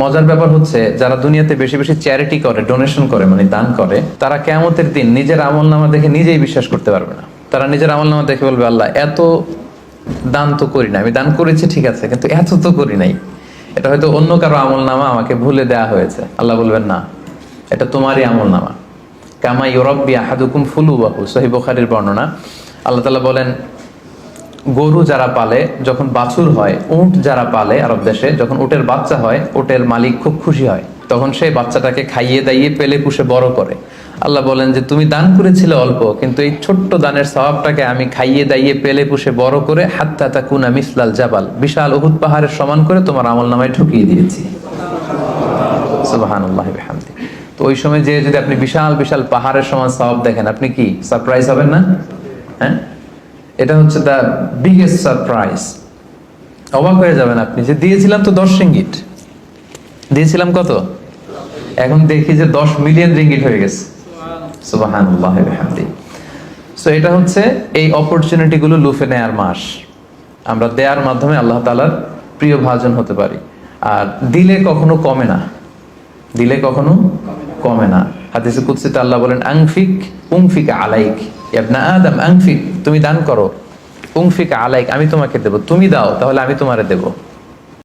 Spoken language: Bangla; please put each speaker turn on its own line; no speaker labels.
মজার ব্যাপার হচ্ছে, যারা দুনিয়াতে বেশি বেশি চ্যারিটি করে ডোনেশন করে মানে দান করে, তারা কেমতের দিন নিজের আমল নামা দেখে নিজেই বিশ্বাস করতে পারবে না। তারা নিজের আমল নামা দেখে বলবে, আল্লাহ, এত দান তো করি না। আমি দান করেছি, ঠিক আছে, কিন্তু এত তো করি নাই। এটা হয়তো অন্য কারও আমল নামা আমাকে ভুলে দেয়া হয়েছে। আল্লাহ বলবেন, না, এটা তোমারই আমল নামা কামা ইউরব্বি আহাদুকুম ফুলু বাহু সহি বর্ণনা। আল্লাহ তালা বলেন গরু যারা পালে, যখন বাছুর হয়, উট যারা পালে আরব দেশে, যখন উটের বাচ্চা হয়, উটের মালিক খুব খুশি হয়। তখন সেই বাচ্চাটাকে খাইয়ে দাইয়ে পেলে পুষে বড় করে। আল্লাহ বলেন যে, তুমি দান করেছিলে অল্প, কিন্তু এই ছোট্ট দানের স্বভাবটাকে আমি খাইয়ে দাইয়ে পেলে পুষে বড় করে, হাত্তা তা কুনা মিসলাল জাবাল, বিশাল উহুদ পাহাড়ের সমান করে তোমার আমল নামায় ঢুকিয়ে দিয়েছি। তো ওই সময় যে যদি আপনি বিশাল বিশাল পাহাড়ের সমান স্বভাব দেখেন, আপনি কি সারপ্রাইজ হবেন না? হ্যাঁ? এটা হচ্ছে দ্য বিগেস্ট সারপ্রাইজ অবাক হয়ে যাবেন আপনি যে দিয়েছিলাম তো দশ রিঙ্গিট দিয়েছিলাম কত? এখন দেখি যে দশ মিলিয়ন রিঙ্গিট হয়ে গেছে। সুবহানাল্লাহি বিহামদি। সো এটা হচ্ছে এই অপরচুনিটি গুলো লুফে নেয়ার মাস। আমরা দেয়ার মাধ্যমে আল্লাহ তাআলার প্রিয় ভাজন হতে পারি। আর দিলে কখনো কমে না। দিলে কখনো কমে না। হাদিসে কুদসিতে আল্লাহ বলেন, আংফিক, উংফিক আলাইক। ইবনা আদম আংফিক তুমি দান করো। উংফিক আলাইক, আমি তোমাকে দেবো। তুমি দাও, তাহলে আমি তোমারে দেব।